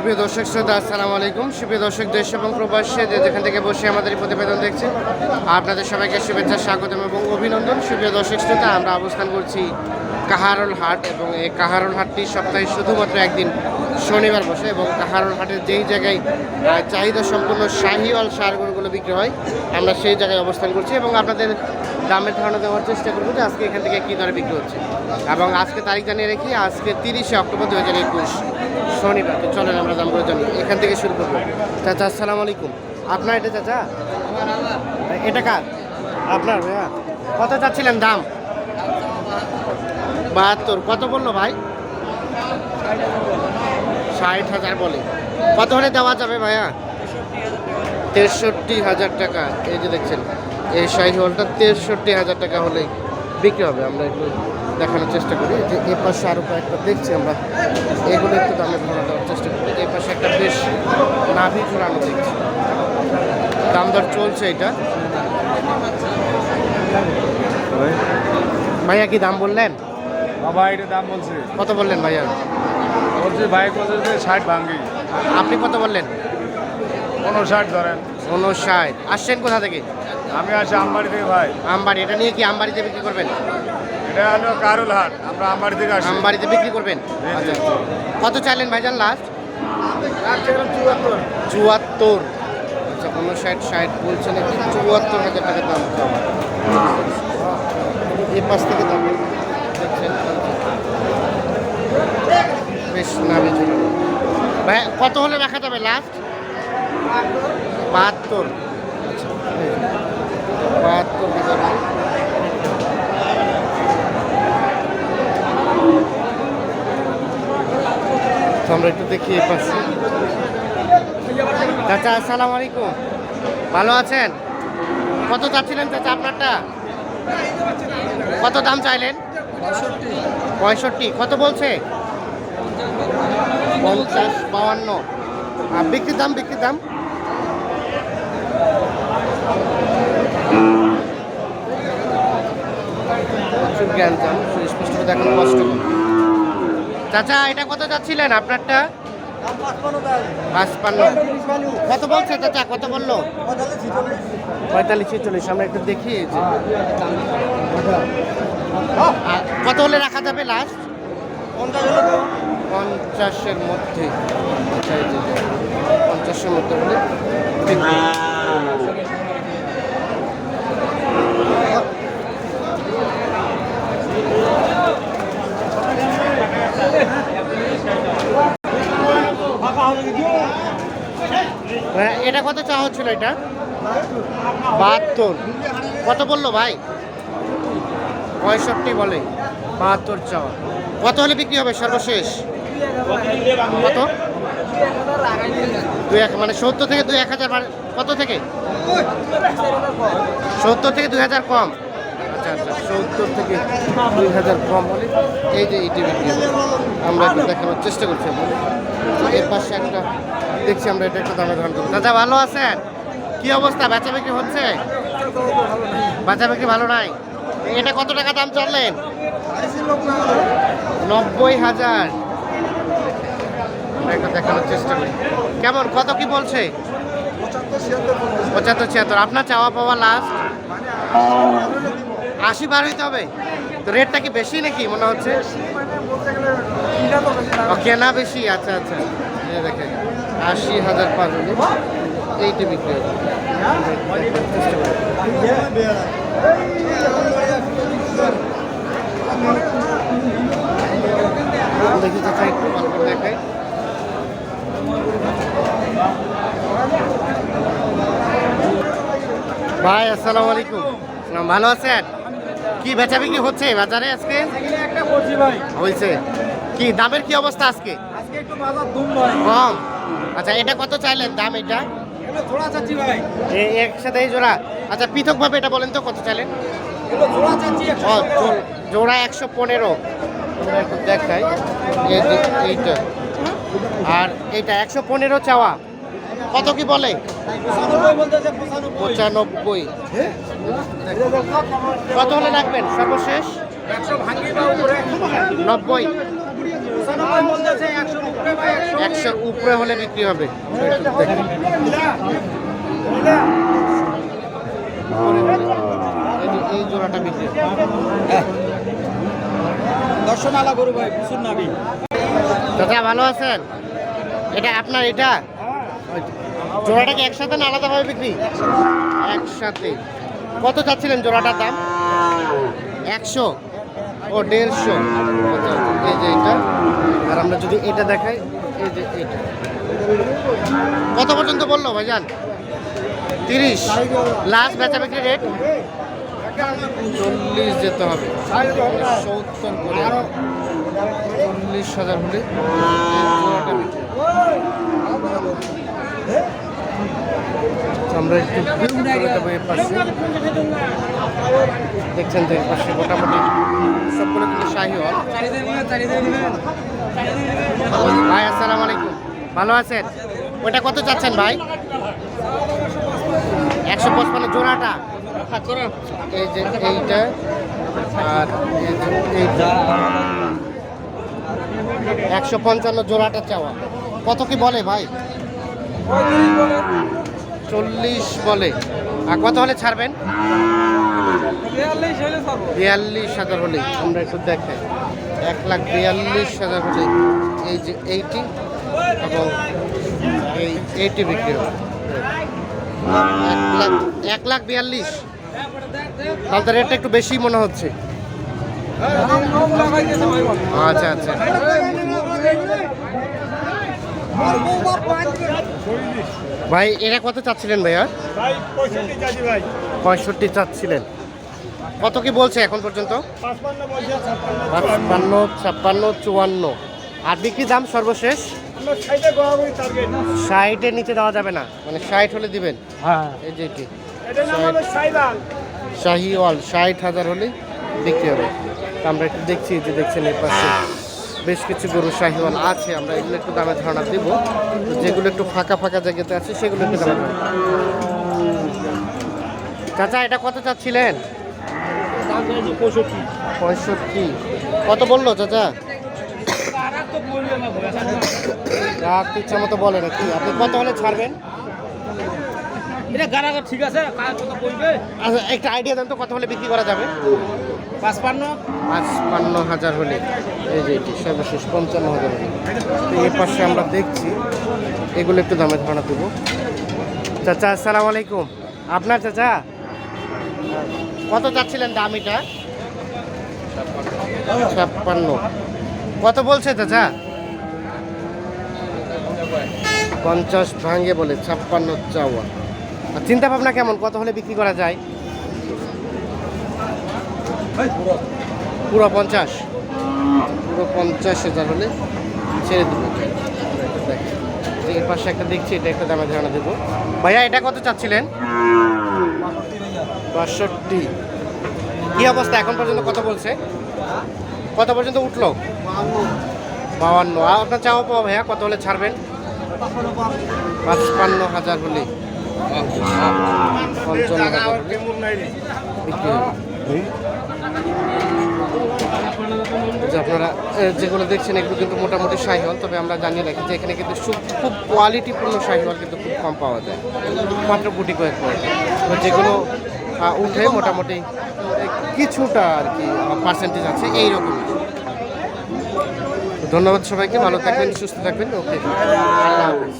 সুপ্রিয় দর্শক শ্রোতা, আসসালামু আলাইকুম। সুপ্রিয় দর্শক, দেশ এবং প্রবাসে যেখান থেকে বসে আমাদের প্রতিবেদন দেখছেন, আপনাদের সবাইকে শুভেচ্ছা, স্বাগতম এবং অভিনন্দন। সুপ্রিয় দর্শক শ্রোতা, আমরা অবস্থান করছি কাহারল হাট এবং এই কাহারল হাটটি সপ্তাহে শুধুমাত্র একদিন শনিবার বসে এবং কাহারল হাটের যেই জায়গায় চাহিদা সম্পূর্ণ শাহিওয়াল সার গরুগুলো বিক্রি হয়, আমরা সেই জায়গায় অবস্থান করছি এবং আপনাদের দামের ধারণা দেওয়ার চেষ্টা করব যে আজকে এখান থেকে কী দরে বিক্রি হচ্ছে। এবং আজকে তারিখ জানিয়ে রেখি, আজকে তিরিশে অক্টোবর দু হাজার একুশ। শনিবার, তো চলেন আমরা করে জানি। এখান থেকে শুরু করব। চাচা, আসসালামু আলাইকুম। আপনার এটা চাচা? এটা কার? আপনার, ভাইয়া। কত চাচ্ছিলেন দাম? বাহাত্তর। কত বলল ভাই? ষাট হাজার বলে। কত হলে দেওয়া যাবে ভাইয়া? তেষট্টি হাজার টাকা। এই যে দেখছেন, এই শাহি হলটা তেষট্টি হাজার টাকা হলেই। বিক্রি হবে আমরা একটু দেখানোর চেষ্টা করি। যে এ পাশে আরও কয়েকটা দেখছি আমরা এগুলো একটু দামে ধরা দেওয়ার চেষ্টা করি। এই পাশে একটা বেশ নাভি ঘোরানো দেখছি। দাম দর চলছে এটা। ভাইয়া কি দাম বললেন? বাবা এটা দাম বলছে। কত বললেন ভাইয়া? বলছে বাইক বলছে ষাট ভাঙ্গি। আপনি কত বললেন? পনেরো ষাট ধরেন। উনষাট। আসছেন কোথা থেকে? আমি আসি আমবাড়ি থেকে ভাই। আমবাড়ি এটা নিয়ে কি আমবাড়িতে বিক্রি করবেন? এটা হলো কারুল হাট আমরা আমবাড়ি থেকে আসি আমবাড়িতে বিক্রি করবেন? আচ্ছা আচ্ছা। কত চাইলেন ভাইজান লাস্ট চুয়াত্তর। আচ্ছা উনষাট ষাট বলছেন নাকি চুয়াত্তর হাজার টাকা দাম এই পাশ থেকে দাম। দেখছেন বেশ নামে। ভাই কত হলে রাখা যাবে লাস্ট বাহাত্তর। আচ্ছা। আমরা একটু দেখি এই পাশে। চাচা, আসসালামু আলাইকুম। ভালো আছেন? কত চাচ্ছিলেন চাচা আপনারটা? কত দাম চাইলেন? পঁয়ষট্টি। কত বলছে? পঞ্চাশ, বাউান্ন। বিক্রির দাম বিক্রির দাম? প্রচুর জ্ঞান দাম স্পষ্ট দেখানো কষ্ট চাচা এটা কত চাচ্ছিলেন আপনারটা? পাঁচপান্ন। কত বলছে চাচা কত বলল? পঁয়তাল্লিশ ছেচল্লিশ। আমরা একটু দেখি কত হলে রাখা যাবে লাস্ট পঞ্চাশের মধ্যে। আচ্ছা, পঞ্চাশের মধ্যে হলে বিক্রি। হ্যাঁ, এটা কত চাওয়া হচ্ছিল এটা? বাহাত্তর। কত বলল ভাই? পঁয়ষট্টি বলে, বাহাত্তর চাওয়া। কত হলে বিক্রি হবে সর্বশেষ? কত? দুই এক মানে সত্তর থেকে দুই এক হাজার বাড়ে- কত থেকে? সত্তর থেকে দুই হাজার কম। আচ্ছা আচ্ছা সত্তর থেকে দুই হাজার কম হলে এই যে এইটি বিক্রি। আমরা একটু দেখানোর চেষ্টা করছি এর পাশে একটা দেখছি আমরা এটা একটা দামে ধারণ করব দাদা ভালো আছেন? কি অবস্থা? বেচা বিক্রি হচ্ছে? বেচা বিক্রি ভালো নাই? এটা কত টাকা দাম চললেন? নব্বই হাজার। একটু দেখানোর চেষ্টা করি। কেমন? কত কি বলছে? পঁচাত্তর, ছিয়াত্তর। আপনার চাওয়া পাওয়া লাস্ট আশি বার হইতে হবে? তো রেটটা কি বেশি নাকি মনে হচ্ছে? কেনা বেশি আচ্ছা আচ্ছা। দেখেন আশি হাজার পাঁচ হলে এইটি বিক্রি হবে। দেখি চাচা একটু ভালো করে ভাই আসসালামু আলাইকুম। ভালো আছেন? কি বেচা বিক্রি হচ্ছে বাজারে আজকে? একটা করছি ভাই। হয়েছে। কি দামের কি অবস্থা আজকে? আজকে একটু বাজার দুম ভাই। কম? আচ্ছা এটা কত চাইলেন? দাম এটা? এগুলো জোড়া চাচ্ছি ভাই। একসাথে জোড়া? আচ্ছা পৃথকভাবে এটা বলেন তো কত চাইলেন? জোড়া চাচ্ছি জোড়া একশো পনেরো। একটু দেখাই। এইটা। আর এইটা একশো পনেরো চাওয়া। কত কি বলে? পঁচানব্বই কত হলে রাখবেন? সর্বশেষ? নব্বই। একশোর উপরে হলে বিক্রি হবে। এই জোড়াটা বিক্রি হবে। দর্শন আলা গরু ভাই প্রচুর নাবি। দাদা ভালো আছেন? এটা আপনার এটা? ওই তো। জোড়াটা কি একসাথে না আলাদাভাবে বিক্রি? একসাথে। কত চাচ্ছিলেন জোড়াটার দাম? একশো? ও দেড়শো। এই যে এটা। আর আমরা যদি এটা দেখাই, এই যে এটা। কত পর্যন্ত বলল ভাইজান? তিরিশ। লাস্ট বেচা বিক্রি রেট চল্লিশ যেতে হবে। সত্তর করে। চল্লিশ হাজার হলে এই জোড়াটা বিক্রি হবে। আমরা একটু দেখছেন তো পাশে মোটামুটি সবগুলো কিন্তু শাহি হল ভাই, আসসালামু আলাইকুম। ভালো আছেন? ওটা কত চাচ্ছেন ভাই? একশো পঁচপান্ন জোড়াটা? এই যে এইটা, আর একশো পঞ্চান্ন জোড়াটা চাওয়া। কত কি বলে ভাই? চল্লিশ বলে। আর কত হলে ছাড়বেন? বিয়াল্লিশ হাজার হলে। আমরা একটু দেখাই এক লাখ বিয়াল্লিশ হাজার হলে এই যে এইটি এবং এই এইটি বিক্রি হবে। এক লাখ এক লাখ বিয়াল্লিশ। তাহলে তো রেটটা একটু বেশি মনে হচ্ছে। আচ্ছা আচ্ছা। ভাই এরা কত চাচ্ছিলেন ভাইয়া? ভাই পঁয়ষট্টি চাষি ভাই। পঁয়ষট্টি চাচ্ছিলেন। কত কি বলছে এখন পর্যন্ত? পাঁচপান্ন ছাপ্পান্ন চুয়ান্ন। আর বিক্রি দাম সর্বশেষ? ষাটের নিচে দেওয়া যাবে না। মানে ষাট হলে দিবেন? হ্যাঁ। এই যে শাহিওয়াল ষাট হাজার হলে বিক্রি হবে। তা আমরা একটু দেখছি যে দেখছেন এর পাশে। বেশ কিছু গরু শাহিওয়াল আছে আমরা এগুলো একটু দামে ধারণা দেব। যেগুলো একটু ফাঁকা ফাঁকা জায়গাতে আছে সেগুলো একটু দামে চাচা এটা কত চাচ্ছিলেন? পঁয়ষট্টি। কত বলল চাচা? রাত ইচ্ছা মতো বলে নাকি। আপনি কত হলে ছাড়বেন? এটা ঠিক আছে আচ্ছা একটা আইডিয়া দেন তো কত হলে বিক্রি করা যাবে? পাঁচপান্ন। পাঁচপান্ন হাজার হলে। এই যে এটি, সর্বশেষ পঞ্চান্ন হাজার এর পাশে আমরা দেখছি, এগুলো একটু দামে ধারণা দেবো। চাচা, আসসালামু আলাইকুম। আপনার চাচা? কত চাচ্ছিলেন দাম এটা? ছাপ্পান্ন। কত বলছে চাচা? পঞ্চাশ ভাঙ্গে বলে ছাপ্পান্ন চাওয়া। আর চিন্তা ভাবনা কেমন? কত হলে বিক্রি করা যায়? পুরো পঞ্চাশ। পঞ্চাশ হাজার হলে ছেড়ে দেবো। এর পাশে একটা দেখছি, এটা একটা দামে ধারণা দেবো। ভাইয়া, এটা কত চাচ্ছিলেন? বাষট্টি। কি অবস্থা? এখন পর্যন্ত কত বলছে? কত পর্যন্ত উঠল? বাউান্ন। আর আপনার চাওয়া পাওয়া ভাইয়া, কত হলে ছাড়বেন? পাঁচপান্ন হাজার হলে। পঞ্চান্ন হাজার। যে আপনারা যেগুলো দেখছেন এগুলো কিন্তু মোটামুটি শাহিওয়াল তবে আমরা জানিয়ে রাখি যে এখানে কিন্তু খুব কোয়ালিটিপূর্ণ শাহিওয়াল কিন্তু খুব কম পাওয়া যায়। মাত্র গুটি কয়েক করে যেগুলো উঠে মোটামুটি কিছুটা আর কি পার্সেন্টেজ আছে, এইরকম। ধন্যবাদ সবাইকে, ভালো থাকবেন, সুস্থ থাকবেন, ওকে। আল্লাহ হাফেজ।